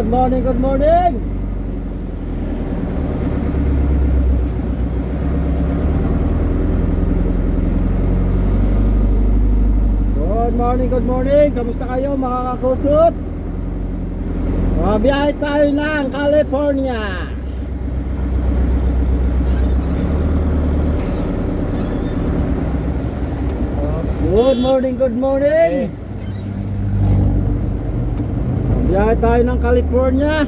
Good morning, good morning. Good morning, good morning. Kamusta kayo mga kakusot? Mabiyahe tayo ng California. Good morning, good morning. Biyahe tayo ng California.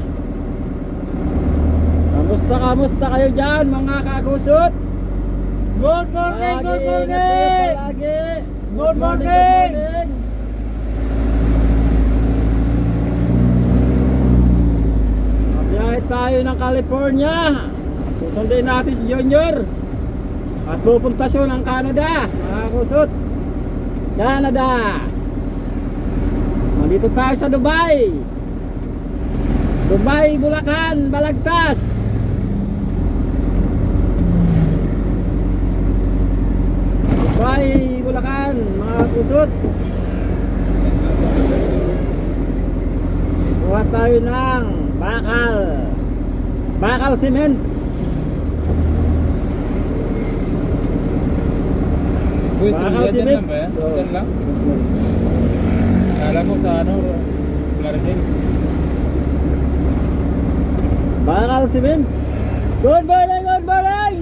Kamusta, kamusta kayo dyan mga kakusot? Good morning, Palagi good morning. palagi. Good morning. morning. Biyahe tayo ng California. Susundin natin si Junior. At pupunta siya ng Canada. Mga kusot. Canada. Nandito tayo sa Dubai. Dubai, Bulacan, Balagtas. Dubai, Bulacan, mga kusot. Kuha tayo ng bakal. Bakal cement. Bakal tulad yan cement. lang ba yan? Oo. Yan lang? Kala ko sa ano, Garden. Bakal cement. Good morning, good morning.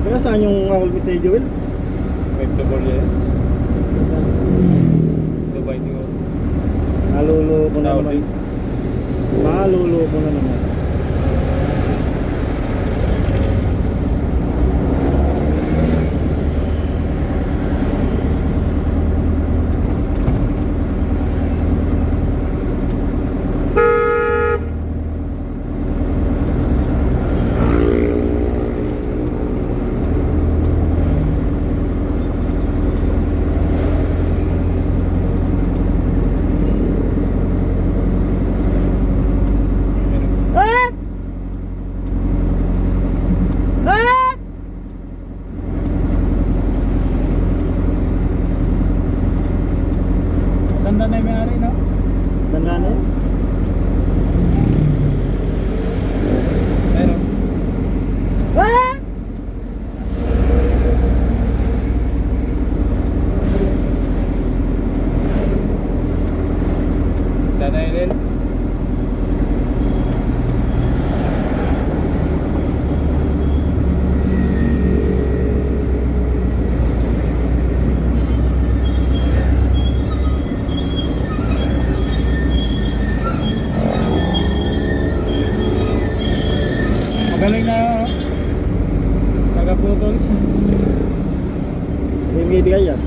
Kaya saan yung ahol mit ni Joel? Double yan. Dubai siguro. Nalulo ko na Saudi. Naman. Nalulo ko na naman. Ah! Ah! Ganda na yung may-ari, no? Ganda na yun. Ayun. Ah! Ganda na yun. Magaling na. Tagaputol. May bibigay yan.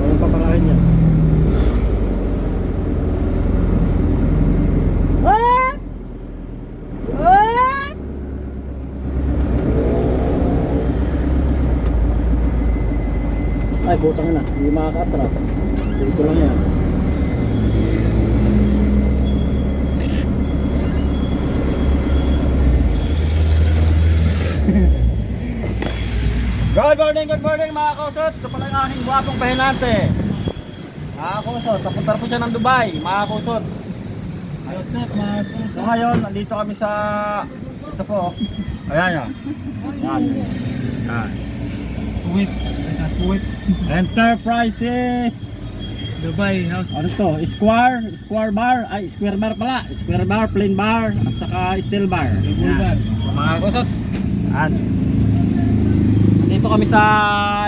Walang paparahin yan. Ay, butang na. Hindi makaka-atras. Dito lang yan. Good morning, good morning mga kusot. Ito pala yung aking guwapong pahinante. Mga kusot, papunta po siya ng Dubai, mga kusot. What's up, mga So ngayon, nandito kami sa ito po. oh. Ayan yan. Yan. Yan. Kuwait. Kuwait. Enterprises. Dubai house. Ano to? Square, square bar, ay square bar pala. Square bar, plain bar, at saka steel bar. Bulbar. Mga kusot. Yan. Nandito kami sa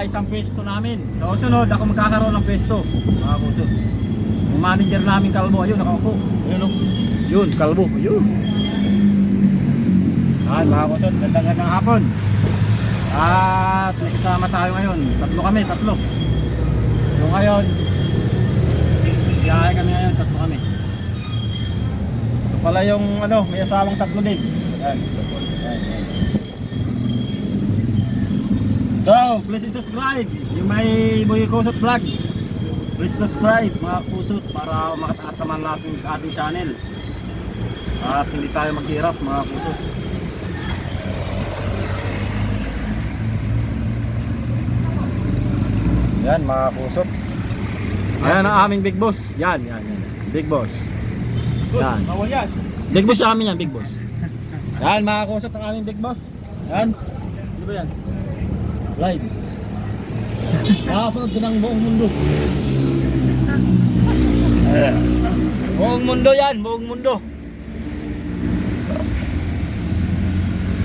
isang pwesto namin. So sunod, ako magkakaroon ng pwesto. Mga kusot. Yung manager namin kalbo, ayun, nakaupo. Ayun o. Yun, kalbo. Yun. Yan, mga kusot. Gandang-gandang hapon. At may kasama tayo ngayon. Tatlo kami, tatlo. So ngayon, biyahe kami ngayon, tatlo kami. Ito pala yung ano, may asawang tatlo din. Yan. Yan, yan. So, please subscribe. Yung may Boy Kusot Vlog. Please subscribe mga kusot para makataat naman natin sa ating channel. At hindi tayo maghirap mga puso. Yan mga puso. Ayan ang aming big boss. Yan, yan, yan. Big boss. Yan. Bawal yan. Big boss sa amin yan, big boss. Yan, mga kusot ang aming big boss. Yan. Ano ba yan? Live. Nakapanood ka ng buong mundo. buong mundo yan, buong mundo.